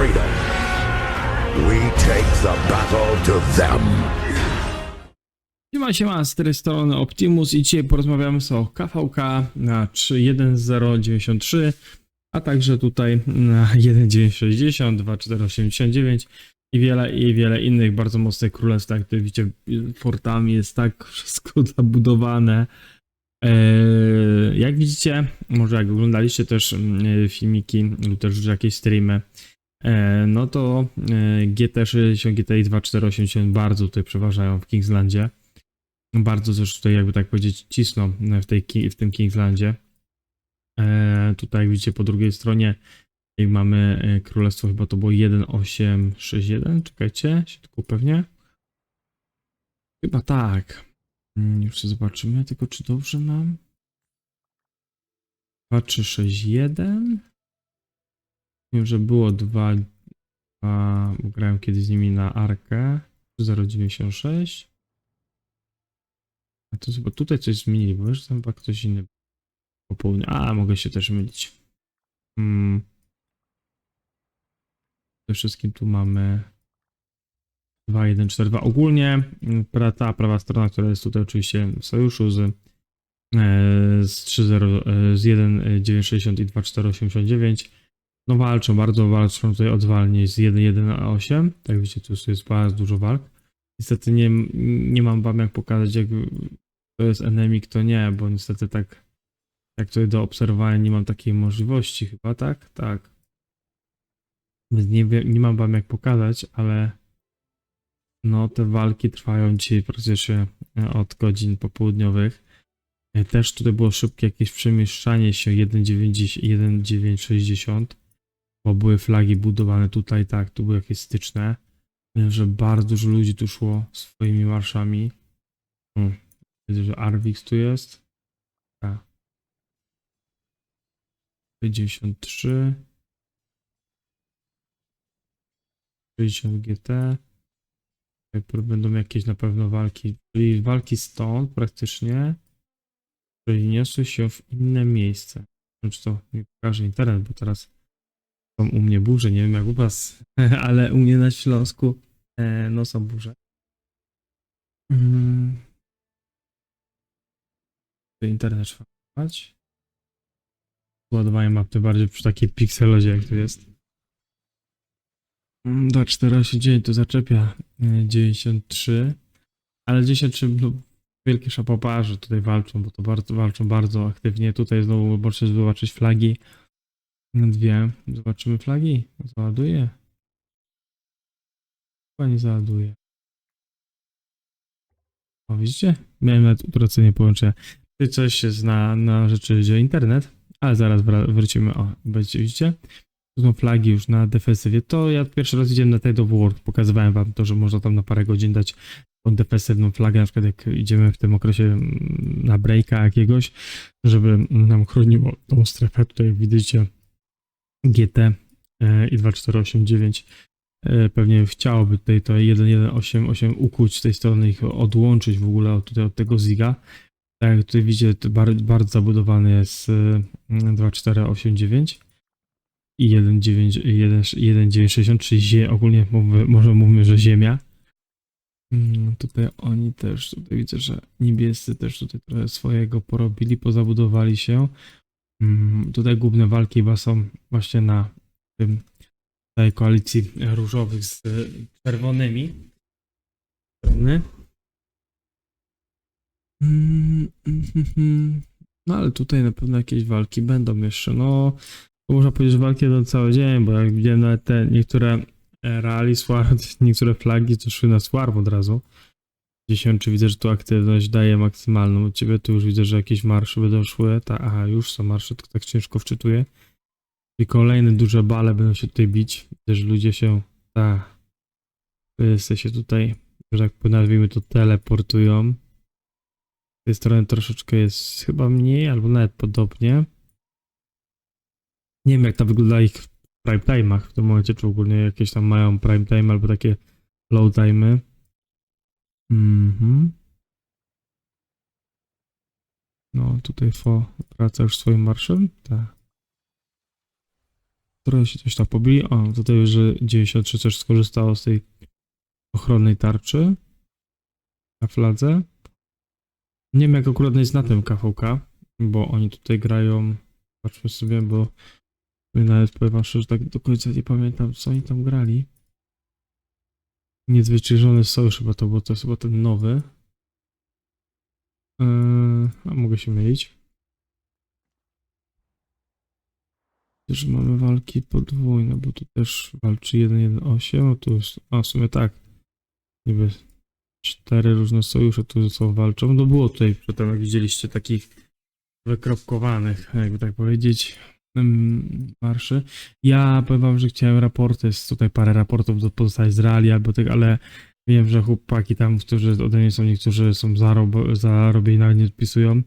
freedom. We take the battle to them. Siema, siema, z tej strony Optimus i dzisiaj porozmawiamy sobie o KVK na 3.1.0.93, a także tutaj na 1.9.60, 2.4.89 i wiele, i wiele innych bardzo mocnych królestw, tak tutaj widzicie, portami jest tak wszystko zabudowane. Eee, jak widzicie, może jak oglądaliście też mm, filmiki lub też jakieś streamy, e, no to e, GT60, GTI 2480 bardzo tutaj przeważają w Kingslandzie bardzo też tutaj, jakby tak powiedzieć, cisną w, tej, w tym Kingslandzie. E, tutaj jak widzicie po drugiej stronie mamy e, królestwo, chyba to było 1861, czekajcie, się tylko pewnie. Chyba tak. Mm, Już zobaczymy, tylko czy dobrze mam. 2361. Wiem, że było 2, 2 bo grałem kiedyś z nimi na Arkę. 096. A to chyba tutaj coś zmienili, bo wiesz, tam chyba ktoś inny po południu. A, mogę się też mylić. Hmm. Przede wszystkim tu mamy 2, 1, 4, 2. Ogólnie mm, ta prawa strona, która jest tutaj oczywiście w sojuszu z, e, z 3.0, e, z 1.960 i 2.489 no walczą, bardzo walczą tutaj o zwalnie z 1.1.8. Tak widzicie, tu jest bardzo dużo walk. Niestety nie, nie mam wam jak pokazać, jak to jest enemy, kto nie, bo niestety tak jak tutaj do obserwowania nie mam takiej możliwości chyba, tak? Tak. Więc nie, wiem, nie mam wam jak pokazać, ale no te walki trwają dzisiaj praktycznie e, od godzin popołudniowych. E, Też tutaj było szybkie jakieś przemieszczanie się 1.9 1.960, bo były flagi budowane tutaj, tak, tu były jakieś styczne. Wiem, że bardzo dużo ludzi tu szło swoimi marszami. Hmm. Widzę, że Arwix tu jest. Tak. 53. 60 GT. Będą jakieś na pewno walki. Czyli walki stąd praktycznie przeniosły się w inne miejsce. Znaczy to mi pokaże internet, bo teraz są u mnie burze. Nie wiem jak u was, ale u mnie na Śląsku e, no są burze. Mm. To internet trzeba. Ładowanie map tym bardziej przy takiej pikselozie jak tu jest. Do 489 to zaczepia e, 93. Ale 93 no, wielkie szapoba, że tutaj walczą, bo to bardzo walczą bardzo aktywnie. Tutaj znowu możecie zobaczyć flagi. Dwie. Zobaczymy flagi. Załaduje. Chyba nie załaduje. O, widzicie? Miałem nawet utracenie połączenia. Tutaj coś jest na, na rzeczy idzie internet, ale zaraz wrócimy. O, będziecie, widzicie? Tu są flagi już na defensywie. To ja pierwszy raz idziemy na Tide of War. Pokazywałem wam to, że można tam na parę godzin dać tą defensywną flagę, na przykład jak idziemy w tym okresie mm, na breaka jakiegoś, żeby nam chroniło tą strefę. Tutaj widzicie GT e, i 2489 e, pewnie chciałoby tutaj to 1188 ukuć z tej strony ich odłączyć w ogóle od, tutaj od tego ziga. Tak jak tutaj widzicie, to bar, bardzo zabudowany jest e, 2489 i 1960, czyli zie, ogólnie mówmy, może mówmy, że ziemia. Mm, Tutaj oni też, tutaj widzę, że niebiescy też tutaj trochę swojego porobili, pozabudowali się. Mm, Tutaj główne walki chyba są właśnie na tym tej koalicji różowych z czerwonymi. Strony. Mm, mm. No ale tutaj na pewno jakieś walki będą jeszcze. No, można powiedzieć, że walki będą cały dzień, bo jak widziałem nawet te niektóre e, rally, swarm, niektóre flagi to szły na swarm od razu. 10, czy widzę, że tu aktywność daje maksymalną. U ciebie tu już widzę, że jakieś marsze będą szły. Ta, aha, już są marsze, tylko tak ciężko wczytuję. I kolejne duże bale będą się tutaj bić. Widzę, że ludzie się, tak, wszyscy się tutaj, że tak nazwijmy to, teleportują. Z tej strony troszeczkę jest chyba mniej, albo nawet podobnie. Nie wiem, jak to wygląda ich prime time'ach w tym momencie, czy ogólnie jakieś tam mają prime time albo takie low time'y. Mhm. No, tutaj Fo wraca już swoim marszem. Tak. trochę się coś tam pobili. O, tutaj że 93 też skorzystało z tej ochronnej tarczy na fladze. Nie wiem jak akurat jest na tym KVK, bo oni tutaj grają, patrzmy sobie, bo nawet powiem szczerze, że tak do końca nie pamiętam co oni tam grali. Niezwyciężony sojusz chyba to, bo to jest chyba ten nowy. Eee, a mogę się mylić. Też mamy walki podwójne, bo tu też walczy 1-1-8, a tu jest, a w sumie tak, niby cztery różne sojusze tu ze sobą walczą. No było tutaj przedtem, jak widzieliście, takich wykropkowanych, jakby tak powiedzieć, marszy. Ja powiem wam, że chciałem raporty, jest tutaj parę raportów do pozostaje z Reali albo tak, ale wiem, że chłopaki tam, którzy ode mnie są, niektórzy są zarob, zarobieni, nie odpisują.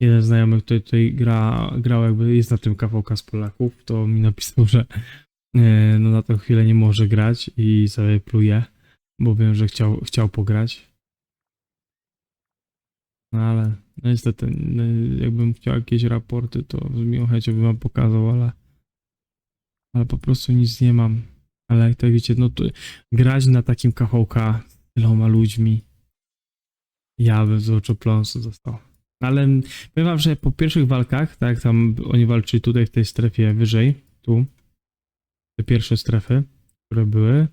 Jeden znajomy, który tutaj gra, grał jakby, jest na tym KVK z Polaków, to mi napisał, że e, no na tę chwilę nie może grać i sobie pluje, bo wiem, że chciał, chciał pograć. No ale no niestety, no, jakbym chciał jakieś raporty, to z miłą chęcią bym wam pokazał, ale ale po prostu nic nie mam. Ale jak to wiecie, no to grać na takim z tyloma ludźmi, ja bym z oczopląsu został. Ale powiem wam, że po pierwszych walkach, tak tam oni walczyli tutaj w tej strefie wyżej, tu, te pierwsze strefy, które były,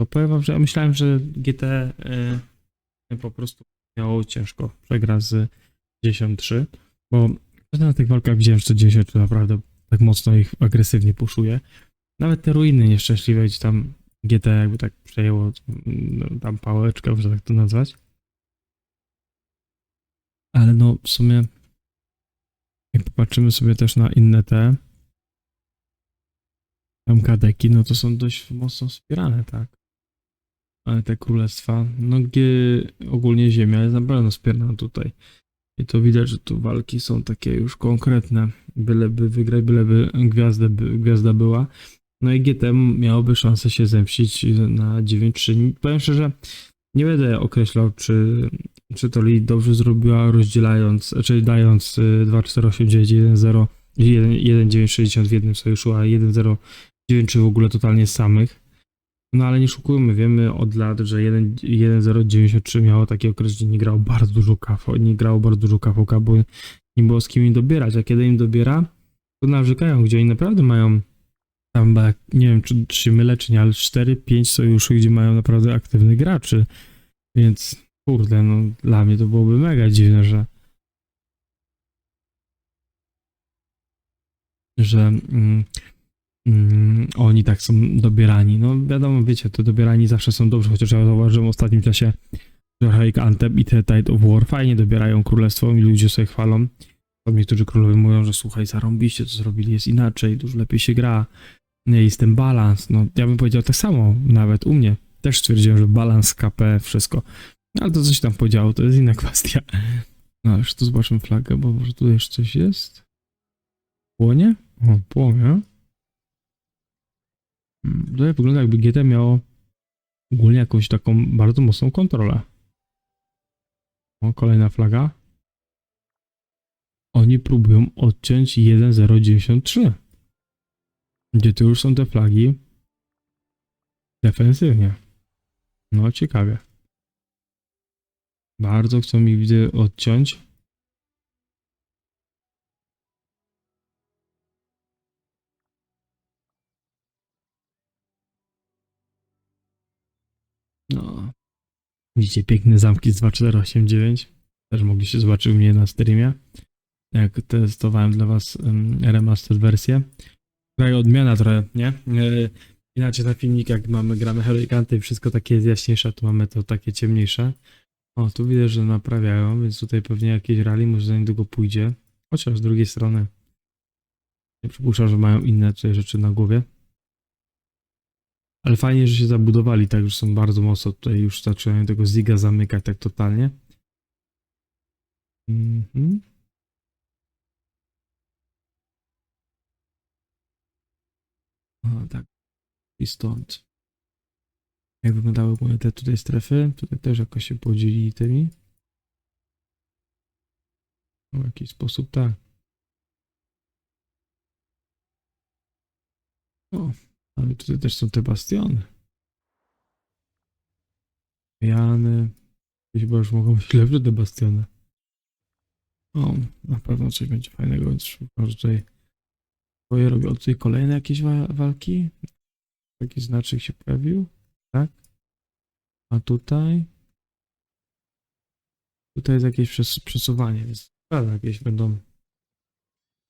to powiem wam, że ja myślałem, że GT y, po prostu miało ciężko przegra z 10-3, bo na tych walkach widziałem, że to 10 naprawdę tak mocno ich agresywnie puszuje. Nawet te ruiny nieszczęśliwe, gdzie tam GT jakby tak przejęło mm, tam pałeczkę, można tak to nazwać. Ale no w sumie jak popatrzymy sobie też na inne te MKDeki, no to są dość mocno wspierane, tak. Ale te królestwa, no G, ogólnie ziemia jest naprawdę wspierana tutaj. I to widać, że tu walki są takie już konkretne. Byleby wygrać, byleby gwiazda, by, gwiazda była. No i GT miałoby szansę się zemścić na 9-3. Powiem szczerze, nie będę określał, czy, czy to Lee dobrze zrobiła, rozdzielając, czyli dając y, 2, 4, 8, 9, 1, 0, 1, 1, 9, 60 w jednym sojuszu, a 1, 0, 9, 3 w ogóle totalnie samych. No ale nie szukujmy, wiemy od lat, że 1.093 miało taki okres, gdzie nie grało bardzo dużo KV, nie grało bardzo dużo KVK, bo nie było z kim im dobierać, a kiedy im dobiera, to narzekają, gdzie oni naprawdę mają tam, nie wiem, czy, czy się mylę, czy nie, ale 4-5 sojuszy, gdzie mają naprawdę aktywnych graczy, więc kurde, no dla mnie to byłoby mega dziwne, że że mm, mm, oni tak są dobierani. No wiadomo, wiecie, to dobierani zawsze są dobrze, chociaż ja zauważyłem w ostatnim czasie, że Heroic Anthem i te Tide of War fajnie dobierają królestwo i ludzie sobie chwalą. Tam niektórzy królowie mówią, że słuchaj, zarąbiście to zrobili, jest inaczej, dużo lepiej się gra, jest ten balans. No ja bym powiedział tak samo, nawet u mnie. Też stwierdziłem, że balans KP, wszystko. Ale to coś tam podziało, to jest inna kwestia. No, już tu zobaczymy flagę, bo może tu jeszcze coś jest. Płonie? O, płonie. Tutaj wygląda jakby GT miało ogólnie jakąś taką bardzo mocną kontrolę. O, kolejna flaga. Oni próbują odciąć 1.093. Gdzie tu już są te flagi defensywnie. No, ciekawie. Bardzo chcą mi widzę odciąć. No. Widzicie piękne zamki z 2489. Też mogliście zobaczyć u mnie na streamie. Jak testowałem dla was remastered wersję. Trochę odmiana trochę, nie? E, inaczej na filmik, jak mamy gramy Heroicanty i wszystko takie jest jaśniejsze, tu mamy to takie ciemniejsze. O, tu widzę, że naprawiają, więc tutaj pewnie jakieś rally może za niedługo pójdzie. Chociaż z drugiej strony nie przypuszczam, że mają inne tutaj rzeczy na głowie. Ale fajnie, że się zabudowali, tak już są bardzo mocno tutaj już zaczynają tego ziga zamykać tak totalnie. Mhm. O, tak. I stąd. Jak wyglądały ogólnie te tutaj strefy? Tutaj też jakoś się podzielili tymi. W jakiś sposób tak. O, ale tutaj też są te bastiony. Jany. Chyba już mogą być lepsze te bastiony. O, na pewno coś będzie fajnego, więc tutaj swoje robię. O, tutaj kolejne jakieś wa- walki. Taki znaczek się pojawił, tak? A tutaj? Tutaj jest jakieś przes- przesuwanie, więc prawda, jakieś będą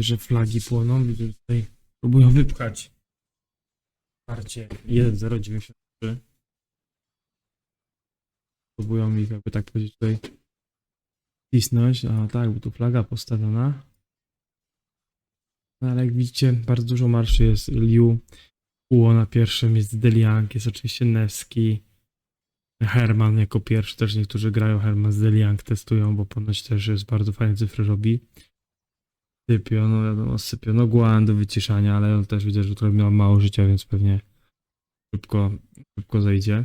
że flagi płoną, widzę tutaj próbują wypchać parcie 1093 próbują ich jakby tak powiedzieć tutaj cisnąć, a tak, bo tu flaga postawiona. No ale jak widzicie bardzo dużo marszy jest. Liu Uo na pierwszym, jest Deliang, jest oczywiście Neski. Herman jako pierwszy, też niektórzy grają. Herman z Deliang, testują, bo ponoć też jest bardzo fajne cyfry robi Sypio, no wiadomo, Sypio, no Guan do wyciszania, ale on też widzę, że trochę miał mało życia, więc pewnie szybko, szybko zejdzie.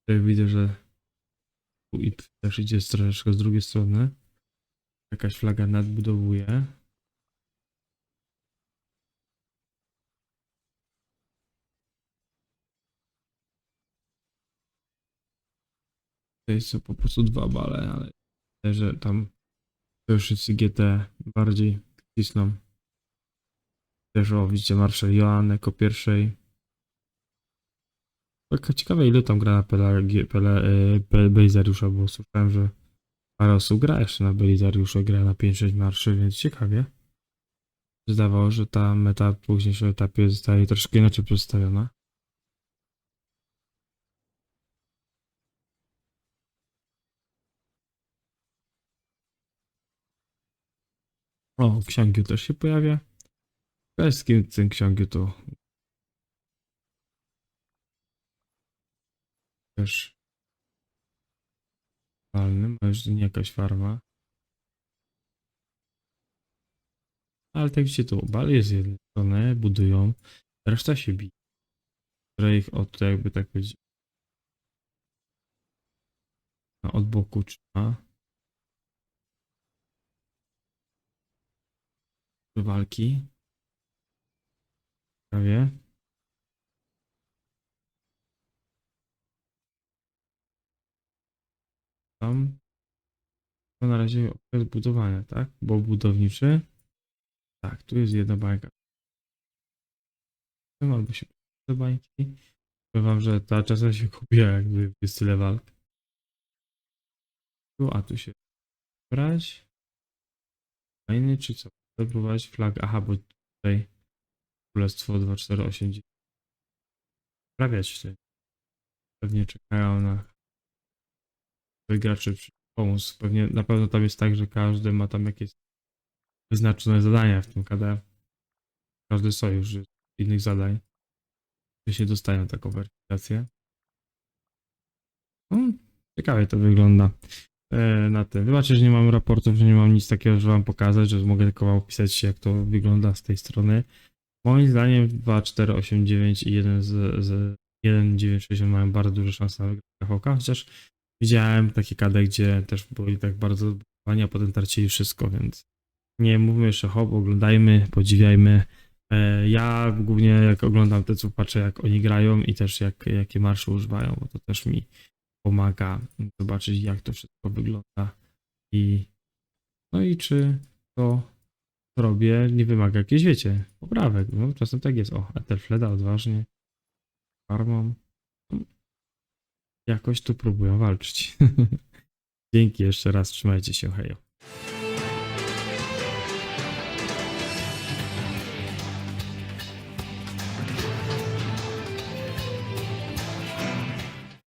Tutaj widzę, że i też idzie troszeczkę z drugiej strony. Jakaś flaga nadbudowuje. Tutaj są po prostu dwa bale, ale myślę, że tam Sojuszycy GT bardziej cisną. Też o, widzicie, Marshall Joan jako pierwszej. Taka ciekawe, ile tam gra na Pele, G- Pele, e, Pe- Belizariusza, bo słyszałem, że parę osób gra jeszcze na Belizariusza, gra na 5-6 marszy, więc ciekawie. Zdawało, że ta meta w późniejszym etapie zostaje troszkę inaczej przedstawiona. O, Ksiągiu też się pojawia. Z kim ten Ksiągiu to też walny, ma już nie jakaś farma. Ale tak widzicie, to bal jest z jednej strony, budują, reszta się bije. Które ich od jakby tak powiedzieć od boku trzyma. Walki. Prawie. Tam. To na razie okres budowania, tak? Bo budowniczy. Tak, tu jest jedna bańka. Albo się te bańki. Powiem że ta czasem się kupiła, jakby jest tyle walk. Tu, a tu się brać. Fajny, czy co? Próbować flag. Aha, bo tutaj Królestwo 2489. Sprawiać się. Pewnie czekają na graczy przy- pomóc. Pewnie na pewno tam jest tak, że każdy ma tam jakieś wyznaczone zadania w tym KD. Każdy sojusz innych zadań. Że się dostają taką weryfikację. No, ciekawie to wygląda na tym. Wybaczcie, że nie mam raportów, że nie mam nic takiego, że wam pokazać, że mogę tylko opisać jak to wygląda z tej strony. Moim zdaniem 2, 4, 8, 9 i 1 z, z 1, 9, 6 mają bardzo duże szanse na wygranie KVK, chociaż widziałem takie KD, gdzie też byli tak bardzo zbudowani, a potem tracili wszystko, więc nie mówmy jeszcze hop, oglądajmy, podziwiajmy. E, Ja głównie jak oglądam te, co patrzę jak oni grają i też jak, jakie marsze używają, bo to też mi pomaga zobaczyć jak to wszystko wygląda i no i czy to robię nie wymaga jakiejś, wiecie, poprawek. No, czasem tak jest. O, Ethelfleda odważnie. Farmą. No, Jakoś tu próbują walczyć. Dzięki jeszcze raz, trzymajcie się, hejo.